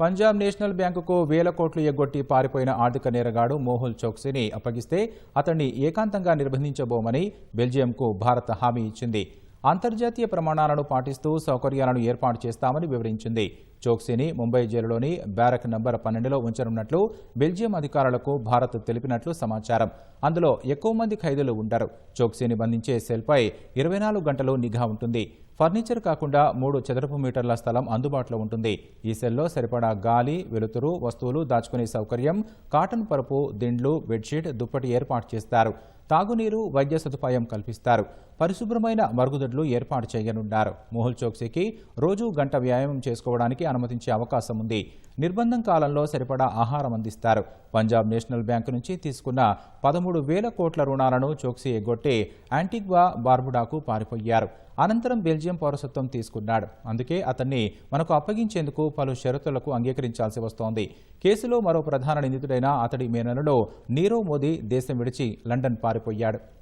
Punjab national బ్యాంకుకు వేల కోట్లు ఎగ్గొట్టి పారిపోయిన ఆర్థిక నేరగాడు మోహుల్ చోక్సీని అప్పగిస్తే అతన్ని ఏకాంతంగా నిర్బంధించబోమని బెల్జియంకు భారత్ హామీ ఇచ్చింది. అంతర్జాతీయ ప్రమాణాలను పాటిస్తూ సౌకర్యాలను ఏర్పాటు చేస్తామని వివరించింది. చోక్సీని ముంబై జైలులోని బ్యారక్ నంబర్ పన్నెండులో ఉంచనున్నట్లు బెల్జియం అధికారులకు భారత్ తెలిపినట్లు సమాచారం. అందులో ఎక్కువ మంది ఖైదీలు ఉంటారు. చోక్సీని బంధించే సెల్పై ఇరవై నాలుగు గంటలు నిఘా ఉంటుంది. ఫర్నిచర్ కాకుండా మూడు చదరపు మీటర్ల స్థలం అందుబాటులో ఉంటుంది. ఈ సెల్లో సరిపడా గాలి వెలుతురు వస్తువులు దాచుకునే సౌకర్యం కాటన్ పరుపు దిండ్లు బెడ్షీట్ దుప్పటి ఏర్పాటు చేస్తారు. తాగునీరు వైద్య సదుపాయం కల్పిస్తారు. పరిశుభ్రమైన మరుగుదొడ్లు ఏర్పాటు చేయనున్నారు. మోహుల్ చోక్సీకి రోజు గంట వ్యాయామం చేసుకోవడానికి అనుమతించే అవకాశం ఉంది. నిర్బంధం కాలంలో సరిపడా ఆహారం అందిస్తారు. పంజాబ్ నేషనల్ బ్యాంకు నుంచి తీసుకున్న పదమూడు వేల కోట్ల రుణాలను చోక్సీ ఎగ్గొట్టి యాంటిగ్వా బార్బుడాకు పారిపోయారు. అనంతరం బెల్జియం పౌరసత్వం తీసుకున్నాడు. అందుకే అతన్ని మనకు అప్పగించేందుకు పలు షరతులకు అంగీకరించాల్సి వస్తోంది. కేసులో మరో ప్రధాన నిందితుడైన అతడి మేనలుడు నీరవ్ మోదీ దేశం విడిచి లండన్ పారిపోయాడు.